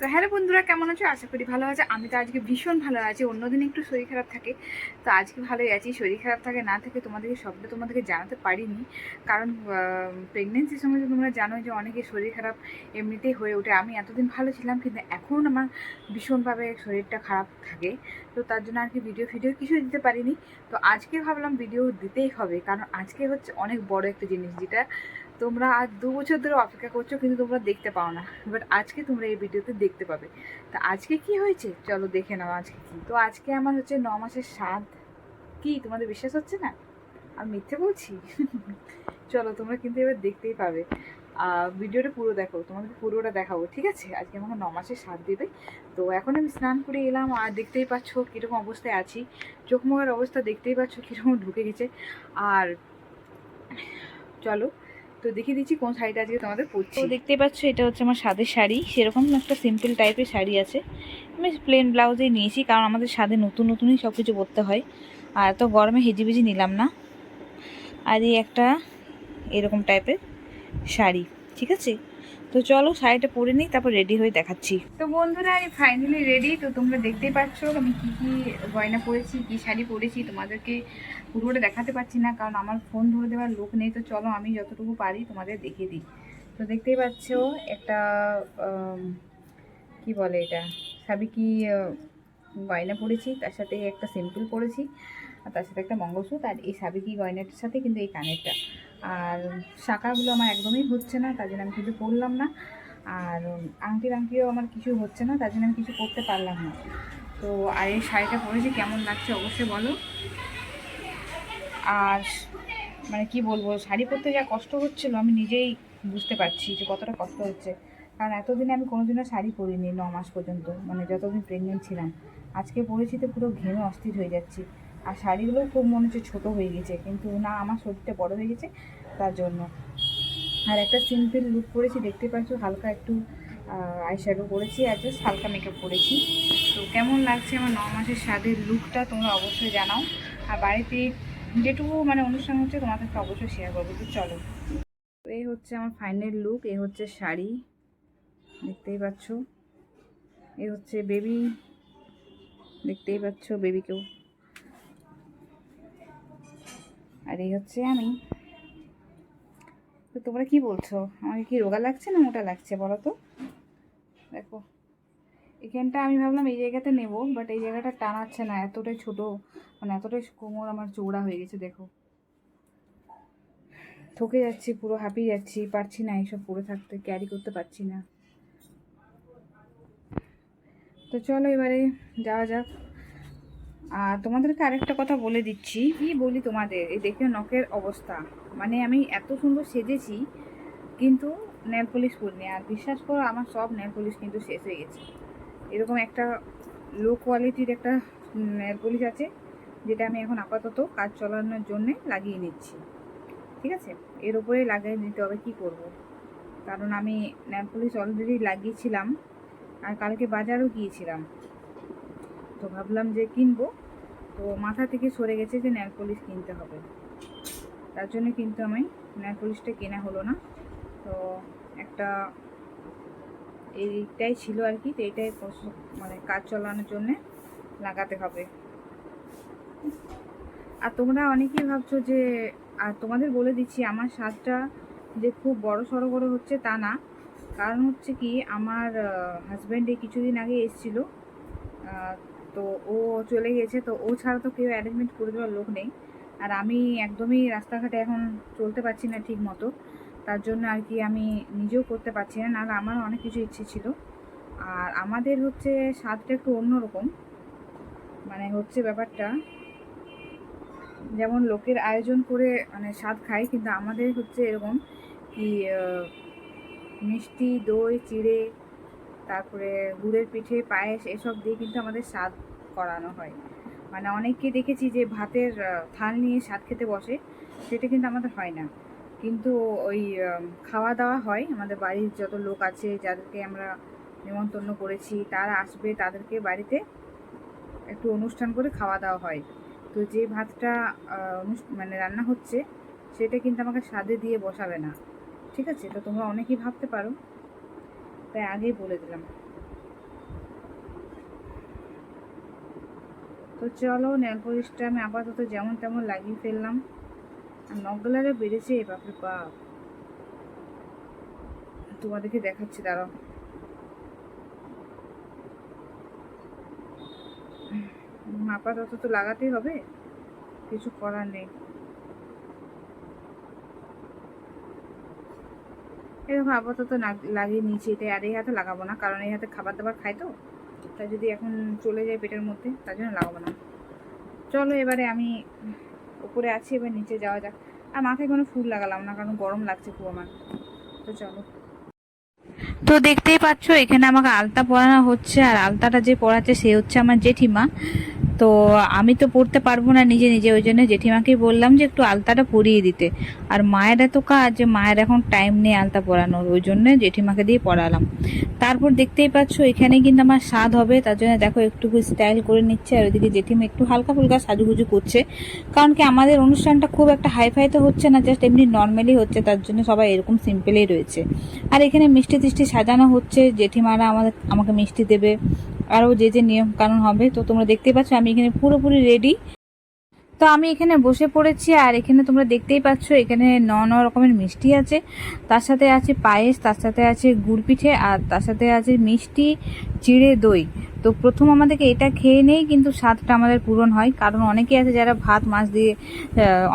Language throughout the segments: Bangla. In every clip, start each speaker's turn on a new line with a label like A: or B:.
A: তো হ্যালো বন্ধুরা, কেমন আছো? আশা করি ভালো আছে। আমি তো আজকে ভীষণ ভালো আছি। অন্যদিন একটু শরীর খারাপ থাকে। তো আজকে ভালোই আছি। শরীর খারাপ থাকে না থাকে তোমাদেরকে সবটা তোমাদেরকে জানাতে পারিনি। কারণ প্রেগনেন্সির সময় তো তোমরা জানো যে অনেকে শরীর খারাপ এমনিতেই হয়ে ওঠে। আমি এতদিন ভালো ছিলাম, কিন্তু এখন আমার ভীষণভাবে শরীরটা খারাপ থাকে। তো তার জন্য আর কি ভিডিও ফিডিও কিছু দিতে পারিনি। তো আজকে ভাবলাম ভিডিও দিতেই হবে, কারণ আজকে হচ্ছে অনেক বড় একটা জিনিস যেটা তোমরা আজ দু বছর ধরে অপেক্ষা করছ, কিন্তু তোমরা দেখতে পাও না। বাট আজকে তোমরা এই ভিডিওতে দেখতে পাবে। তা আজকে কি হয়েছে? চলো দেখে নাও আজকে কি। তো আজকে আমার হচ্ছে ন মাসের স্বাদ কি? তোমাদের বিশ্বাস হচ্ছে না? আমি মিথ্যে বলছি? চলো তোমরা কিন্তু এবার দেখতেই পাবে। ভিডিওটা পুরো দেখো তোমাদের পুরোটা দেখাবো, ঠিক আছে? আজকে আমাকে ন মাসের স্বাদ দেবে। তো এখন আমি স্নান করে এলাম, আর দেখতেই পাচ্ছ কীরকম অবস্থায় আছি। চোখ মুখের অবস্থা দেখতেই পাচ্ছ কীরকম ঢুকে গেছে। আর চলো, তো দেখিয়ে দিচ্ছি কোন শাড়িটা আজকে তোমাদের পরছি। তো দেখতেই পাচ্ছ, এটা হচ্ছে আমার সাদের শাড়ি। সেরকম একটা সিম্পল টাইপের শাড়ি আছে। আমি প্লেন ব্লাউজেই নিয়েছি, কারণ আমাদের সাদে নতুন নতুনই সব কিছু পরতে হয়। আর এত গরমে হেজিবিজি নিলাম না। আর এই একটা এরকম টাইপের শাড়ি। ঠিক আছে? তো চলো শাড়িটা পরে নিই, তারপর রেডি হয়ে দেখাচ্ছি। তো বন্ধুরা, আমি ফাইনালি রেডি তো তোমরা দেখতেই পাচ্ছ আমি কি কি গয়না পরেছি, কি শাড়ি পরেছি, তোমাদেরকে পুরোটা দেখাতে পারছি না, কারণ আমার ফোন ধরে দেওয়ার লোক নেই, তো চলো আমি যতটুকু পারি তোমাদের দেখিয়ে দিই। তো দেখতেই পাচ্ছ একটা কি বলে এটা? সাবিকি কি গয়না পরেছি, তার সাথে একটা সিম্পল পরেছি, আর তার সাথে একটা মঙ্গলসূত্র, আর এই সাবিকি গয়নাটার সাথে কিন্তু এই কানেরটা। শাঁখাগুলো আমার একদমই হচ্ছে না, তার জন্য আমি কিছু পরলাম না। আর আংটি আংটিও আমার কিছু হচ্ছে না, তার জন্য আমি কিছু করতে পারলাম না। তো, আর এই শাড়িটা পরেছি কেমন লাগছে অবশ্যই বলো। আর মানে কি বলব, শাড়ি পরতে যা কষ্ট হচ্ছিল, আমি নিজেই বুঝতে পারছি যে কতটা কষ্ট হচ্ছে। কারণ এতদিনে আমি কোনোদিনও শাড়ি পরিনি ন মাস পর্যন্ত মানে যতদিন প্রেগনেন্ট ছিলাম। আজকে পরেছি তো পুরো ঘেমে অস্থির হয়ে যাচ্ছি। আর শাড়িগুলোও খুব মনে হচ্ছে ছোটো হয়ে গেছে, কিন্তু না, আমার শরীরটা বড় হয়ে গেছে তার জন্য। আর একটা সিম্পল লুক করেছি দেখতে পাচ্ছ হালকা একটু আইশ্যাডো করেছি আর জাস্ট হালকা মেকআপ করেছি তো কেমন লাগছে আমার ন মাসের স্বাদের লুকটা তোমরা অবশ্যই জানাও। আর বাড়িতে যেটুকু মানে অনুষ্ঠান হচ্ছে তোমাদেরকে অবশ্যই শেয়ার করব, তো চলো। তো এই হচ্ছে আমার ফাইনাল লুক এই হচ্ছে শাড়ি, দেখতেই পাচ্ছ। এই হচ্ছে বেবি দেখতেই পাচ্ছ বেবিকেও আর এই হচ্ছে আমি। তো তোমরা কি বলছো? আমাকে কি রোগা লাগছে না মোটা লাগছে বলো তো? দেখো, এখানটা আমি ভাবলাম এই জায়গাতে নেব বাট এই জায়গাটা টানাচ্ছে না, এতটাই ছোট মানে এতটাই কোমর আমার চৌড়া হয়ে গেছে, দেখো। থকে যাচ্ছি, পুরো হাঁপিয়ে যাচ্ছি, পারছি না এইসব পরে থাকতে ক্যারি করতে পারছি না। তো চলো এবারে যাওয়া যাক। আর তোমাদেরকে আরেকটা কথা বলে দিচ্ছি। কি বলি তোমাদের? এই দেখে নখের অবস্থা। মানে আমি এত সুন্দর সেজেছি, কিন্তু নেল পলিশ করিনি আর বিশ্বাস করো, আমার সব নেল পলিশ কিন্তু শেষ হয়ে গেছে। এরকম একটা লো কোয়ালিটির একটা নেল পলিশ আছে, যেটা আমি এখন আপাতত কাজ চালানোর জন্যে লাগিয়ে নিচ্ছি। ঠিক আছে? এর উপরে লাগিয়ে নিতে হবে, কি করব। কারণ আমি নেল পলিশ অলরেডি লাগিয়েছিলাম, আর কালকে বাজারও গিয়েছিলাম। তো ভাবলাম যে কিনবো। তো মাথা থেকে সরে গেছে যে নেল পলিশ কিনতে হবে। তার জন্য কিন্তু আমি নেল পলিশটা কেনা হলো না। তো একটা এইটাই ছিল আর কি, তো এইটাই মানে কাজ চলানোর জন্যে লাগাতে হবে। আর তোমরা অনেকেই ভাবছ যে, আর তোমাদের বলে দিচ্ছি, আমার স্বাদটা যে খুব বড় সড়ো করে হচ্ছে তা না। কারণ হচ্ছে কি, আমার হাজব্যান্ডে কিছুদিন আগে এসেছিল। তো ও চলে গেছে তো ও ছাড়া তো কেউ অ্যারেঞ্জমেন্ট করে দেওয়ার লোক নেই। আর আমি একদমই রাস্তাঘাটে এখন চলতে পারছি না ঠিক মতো তার জন্য আর কি আমি নিজেও করতে পারছি না, নাহলে আমার অনেক কিছু ইচ্ছে ছিল। আর আমাদের হচ্ছে স্বাদটা একটু অন্যরকম। মানে হচ্ছে ব্যাপারটা, যেমন লোকের আয়োজন করে মানে স্বাদ খায় কিন্তু আমাদের হচ্ছে এরকম কি মিষ্টি, দই, চিড়ে তারপরে গুড়ের পিঠে, পায়েস, এসব দিয়ে কিন্তু আমাদের স্বাদ করানো হয়। মানে অনেককে দেখেছি যে ভাতের থাল নিয়ে স্বাদ খেতে বসে, সেটা কিন্তু আমাদের হয় না। কিন্তু ওই খাওয়া দাওয়া হয়, আমাদের বাড়ির যত লোক আছে যাদেরকে আমরা নিমন্ত্রণ করেছি, তারা আসবে তাদেরকে বাড়িতে একটু অনুষ্ঠান করে খাওয়া দাওয়া হয়। তো যে ভাতটা মানে রান্না হচ্ছে, সেটা কিন্তু আমাকে স্বাদে দিয়ে বসাবে না। ঠিক আছে? তো তোমরা অনেকেই ভাবতে পারো। তাই আগেই বলে দিলাম। তো চলো নেল পলিশটা আমি আপাতত যেমন তেমন লাগিয়ে ফেললাম। আর নগলারে বেড়েছে বাপরে বাপ। তোমাদেরকে দেখাচ্ছি, দাঁড়াও। আপাতত তো লাগাতেই হবে, কিছু করার নেই। এরকম আপাতত লাগিয়ে নিয়েছি এটা আর এই হাতে লাগাবো না, কারণ এই হাতে খাবার দাবার খাই তো। তাই যদি এখন চলে যায় পেটের মধ্যে, তার জন্য লাগাবো না। চলো এবারে আমি উপরে আছি, এবার নিচে যাওয়া যাক। আর মাথায় কোনো ফুল লাগালাম না, কারণ গরম লাগছে খুব আমার। তো চলো। তো দেখতেই পাচ্ছ, এখানে আমাকে আলতা পরানো হচ্ছে, আর আলতাটা যে পরাচ্ছে সে হচ্ছে আমার জেঠিমা। তো আমি তো পড়তে পারব না নিজে নিজে, ওই জন্য জেঠিমাকেই বললাম যে একটু আলতাটা পরিয়ে দিতে। আর মায়ের এত কাজ যে মায়ের এখন টাইম নেই আলতা পরানোর, ওই জন্য জেঠিমাকে দিয়ে পড়ালাম। তারপর দেখতেই পাচ্ছ এখানে কিন্তু আমার স্বাদ হবে, তার জন্য দেখো একটু স্টাইল করে নিচ্ছে, আর ওইদিকে জেঠিমা একটু হালকা ফুলকা সাজুগুজু করছে। কারণ কি, আমাদের অনুষ্ঠানটা খুব একটা হাইফাই তো হচ্ছে না জাস্ট এমনি নর্মালি হচ্ছে, তার জন্য সবাই এরকম সিম্পলেই রয়েছে। আর এখানে মিষ্টি টিষ্টি সাজানো হচ্ছে, জেঠিমারা আমাদের, আমাকে মিষ্টি দেবে। আরও যে যে নিয়ম কানুন হবে, তো তোমরা দেখতে পাচ্ছ আমি এখানে পুরোপুরি রেডি তো আমি এখানে বসে পড়েছি আর এখানে তোমরা দেখতেই পাচ্ছ এখানে ন ন রকমের মিষ্টি আছে। তার সাথে আছে পায়েস, তার সাথে আছে গুড় পিঠে, আর তার সাথে আছে মিষ্টি, চিড়ে দই। তো প্রথম আমাদেরকে এটা খেয়ে নেই, কিন্তু স্বাদটা আমাদের পূরণ হয়। কারণ অনেকে আছে যারা ভাত, মাছ দিয়ে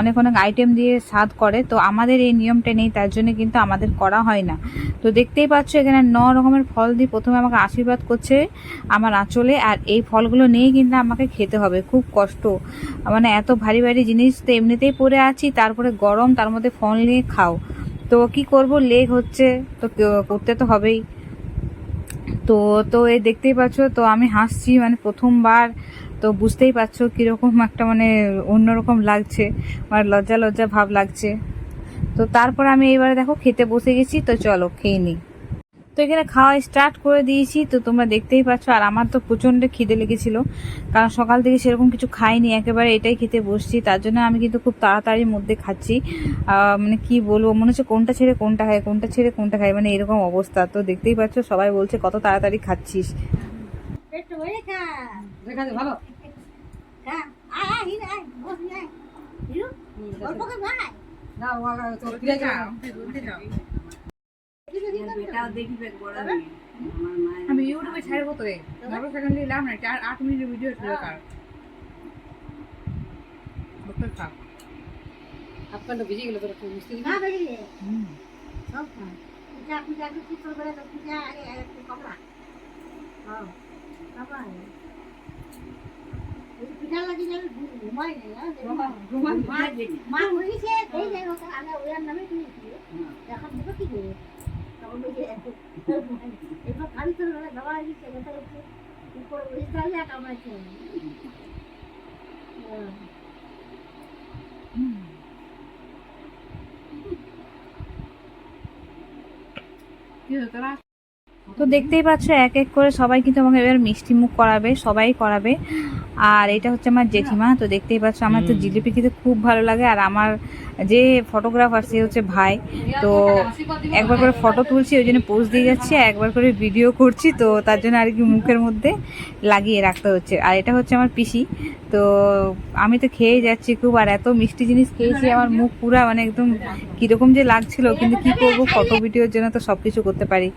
A: অনেক অনেক আইটেম দিয়ে স্বাদ করে। তো আমাদের এই নিয়মটা নেই, তার জন্য কিন্তু আমাদের করা হয় না। তো দেখতেই পাচ্ছ এখানে ন রকমের ফল দিয়ে প্রথমে আমাকে আশীর্বাদ করছে আমার আঁচলে, আর এই ফলগুলো নিয়ে কিন্তু আমাকে খেতে হবে। খুব কষ্ট। মানে এত ভারী ভারী জিনিস তো এমনিতেই পরে আছি, তারপরে গরম, তার মধ্যে ফল নিয়ে খাও। তো কি করব? লেগ হচ্ছে, তো করতে তো হবেই। তো তো এই দেখতেই পাচ্ছ, তো আমি হাসছি মানে প্রথমবার, তো বুঝতেই পারছ কীরকম একটা মানে অন্যরকম লাগছে মানে লজ্জা লজ্জা ভাব লাগছে। তো তারপর আমি এইবারে দেখো খেতে বসে গেছি, তো চলো খেয়ে নিই। তো এখানে খাওয়া স্টার্ট করে দিয়েছি তো তোমরা দেখতেই পাচ্ছ আর আমার তো প্রচণ্ড খিদে লেগেছিল। কারণ সকাল থেকে সেরকম কিছু খাইনি একেবারে এটাই খেতে বসছি। তার জন্য আমি কিন্তু খুব তাড়াতাড়ির মধ্যে খাচ্ছি। মানে কি বলব মনে হচ্ছে কোনটা ছেড়ে কোনটা খাই কোনটা ছেড়ে কোনটা খাই মানে এরকম অবস্থা। তো দেখতেই পাচ্ছ সবাই বলছে কত তাড়াতাড়ি খাচ্ছিস।
B: ভালো? না ওয়াগা তো ফিরে যা
C: হিরো দিন
A: আমি ইউটিউবে ছাড়বো তো রে নব্বই সেকেন্ড নিলাম না চার আট মিনিটের ভিডিও ছিল কার খা।
B: আপনার ভিজে গেল তোর একটু মিষ্টি
C: খা বেরি
A: হুম।
C: সব পূজা পূজা কি কি করবে পূজা আরে আরে কমলা। হ্যাঁ। বাবা এই লাগি যাবে ঘুমাই নেই হ্যাঁ মা হইছে এই যে ওটা আগে ওর নামে এখন দেবো কি করে? তখন বলছে তো
A: দেখতেই পাচ্ছ, এক এক করে সবাই কিন্তু আমাকে এবার মিষ্টি মুখ করাবে, সবাই করাবে। আর এটা হচ্ছে আমার জেঠিমা তো দেখতেই পাচ্ছ আমার তো জিলিপি খেতে খুব ভালো লাগে। আর আমার যে ফটোগ্রাফার সে হচ্ছে ভাই তো একবার করে ফটো তুলছি ওই জন্য পোজ দিয়ে যাচ্ছি আর একবার করে ভিডিও করছি তো তার জন্য আর কি মুখের মধ্যে লাগিয়ে রাখতে হচ্ছে। আর এটা হচ্ছে আমার পিসি তো আমি তো খেয়ে যাচ্ছি খুব আর এত মিষ্টি জিনিস খেয়েছি আমার মুখ পুরা মানে একদম কীরকম যে লাগছিল কিন্তু কি করব ফটো ভিডিওর জন্য তো সব কিছু করতে পারি।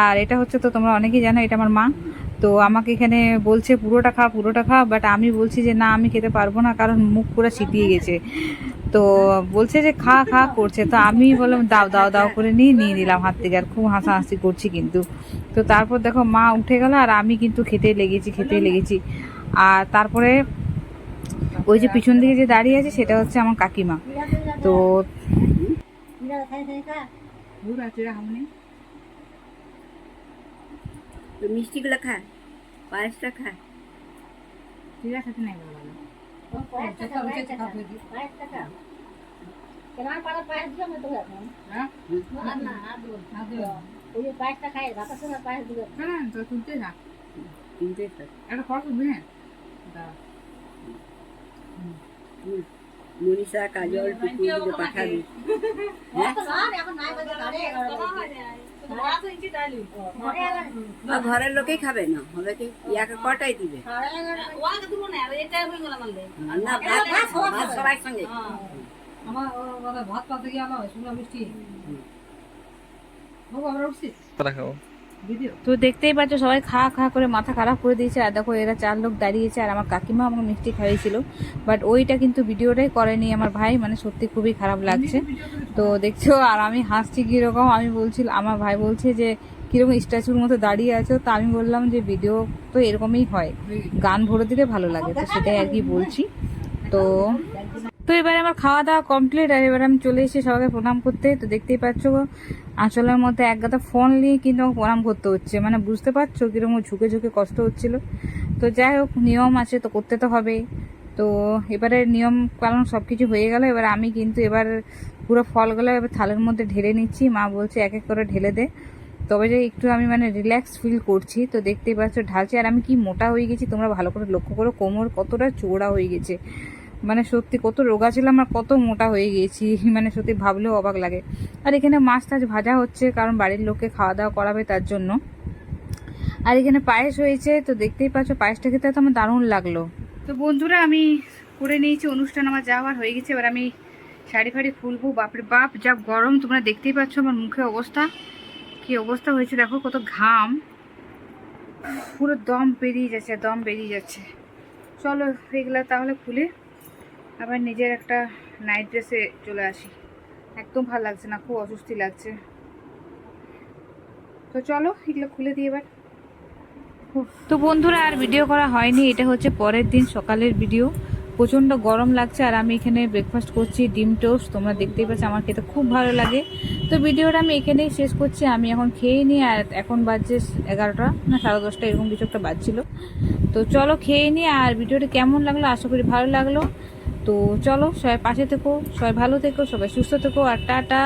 A: আর এটা হচ্ছে তো তোমরা অনেকেই জানো এটা আমার মা তো আমাকে এখানে বলছে পুরোটা খা পুরোটা খা বাট আমি বলছি যে না আমি খেতে পারব না কারণ মুখ পুরো ছিটিয়ে গেছে তো বলছে যে খা খা করছে তো আমি বললাম দাও দাও দাও করে নিয়ে নিয়ে নিলাম হাত থেকে আর খুব হাসাহাসি করছি কিন্তু তো তারপর দেখো মা উঠে গেল আর আমি কিন্তু খেতে লেগেছি খেতে লেগেছি আর তারপরে ওই যে পিছন দিকে যে দাঁড়িয়ে আছে সেটা হচ্ছে আমার কাকিমা তো আছে হামনি
D: মিষ্টিগুলো খা পায়েসটা খা।
A: চিরা খেতে নাই
C: পায়েসটা খা কেন পাড়া পায়েস দিলাম তো
A: হ্যাঁ?
C: না না আর ওই পায়েসটা খাই ভাতের সঙ্গে পায়েস দিবে
A: না না তো তুলতে না
D: তিনটে
A: একটা খরচ উঠবে হ্যাঁ?
D: মনীষা কাজল টুকু পাঠাবি।
C: এখন এখন নাই বাজে।
D: আর ঘরের লোকেই খাবে না হবে কি? ইয়াকে কটাই দিবে? না ভাত সবাই সঙ্গে।
B: আমার মানে ভাত পাতে গিয়ে আলো শুকনো মিষ্টি। বাবু আমরা উঠছি।
A: তো দেখতেই পাচ্ছ সবাই খা খা করে মাথা খারাপ করে দিয়েছে। আর দেখো এরা চার লোক দাঁড়িয়েছে আর আমার কাকিমা আমাকে মিষ্টি খাইয়েছিল। বাট ওইটা কিন্তু ভিডিওটাই করেনি আমার ভাই মানে সত্যি খুবই খারাপ লাগছে। তো দেখছ আর আমি হাসছি কীরকম আমি বলছিল আমার ভাই বলছে যে কীরকম স্ট্যাচুর মতো দাঁড়িয়ে আছো? তো আমি বললাম যে ভিডিও তো এরকমই হয়। গান ভরে দিলে ভালো লাগে। তো সেটাই আর কি বলছি। তো তো এবারে আমার খাওয়া দাওয়া কমপ্লিট আর এবার আমি চলে এসেছি সবাইকে প্রণাম করতে। তো দেখতেই পাচ্ছ আঁচলের মধ্যে এক গাদা ফোন নিয়ে কিন্তু আমাকে প্রণাম করতে হচ্ছে। মানে বুঝতে পারছ কীরকম ঝুঁকে ঝুঁকে কষ্ট হচ্ছিল। তো যাই হোক, নিয়ম আছে তো করতে তো হবে। তো এবারে নিয়ম পালন সব কিছু হয়ে গেল। এবার আমি কিন্তু এবার পুরো ফলগুলো এবার থালের মধ্যে ঢেলে নিচ্ছি। মা বলছে এক এক করে ঢেলে দে। তবে যে একটু আমি মানে রিল্যাক্স ফিল করছি। তো দেখতেই পাচ্ছ ঢালছি। আর আমি কি মোটা হয়ে গেছি তোমরা ভালো করে লক্ষ্য করো। কোমর কতটা চওড়া হয়ে গেছে। মানে সত্যি কত রোগা ছিলাম আর কত মোটা হয়ে গিয়েছি। মানে সত্যি ভাবলেও অবাক লাগে। আর এখানে মাছ টাছ ভাজা হচ্ছে, কারণ বাড়ির লোককে খাওয়া দাওয়া করাবে তার জন্য। আর এখানে পায়েস হয়েছে, তো দেখতেই পাচ্ছ পায়েসটা খেতে তো আমার দারুণ লাগল। তো বন্ধুরা, আমি করে নিয়েছি অনুষ্ঠান, আমার যাওয়ার হয়ে গেছে। এবার আমি শাড়ি ফাড়ি ফুলবো বাপরে বাপ, যা গরম, তোমরা দেখতেই পাচ্ছ আমার মুখে অবস্থা। কি অবস্থা হয়েছে দেখো, কত ঘাম। পুরো দম বেরিয়ে যাচ্ছে, দম বেরিয়ে যাচ্ছে। চলো, এগুলো তাহলে খুলে আবার নিজের একটা নাইট ড্রেসে চলে আসি। একদম ভালো লাগছে না, খুব অস্বস্তি লাগছে। তো চলো, এগুলো খুলে দিয়ে এবার। তো বন্ধুরা, আর ভিডিও করা হয়নি, এটা হচ্ছে পরের দিন সকালের ভিডিও প্রচণ্ড গরম লাগছে, আর আমি এখানে ব্রেকফাস্ট করছি, ডিম টোস্ট, তোমরা দেখতেই পাচ্ছ, আমার খেতে খুব ভালো লাগে। তো ভিডিওটা আমি এখানেই শেষ করছি, আমি এখন খেয়ে নিই, আর এখন বাজছে এগারোটা, না, সাড়ে দশটা, এরকম কিছু একটা বাজছিল। তো চলো খেয়ে নিই, আর ভিডিওটা কেমন লাগল, আশা করি ভালো লাগল। তো চলো সবাই পাশে থেকো সবাই ভালো থেকো সবাই সুস্থ থেকো আর টাটা।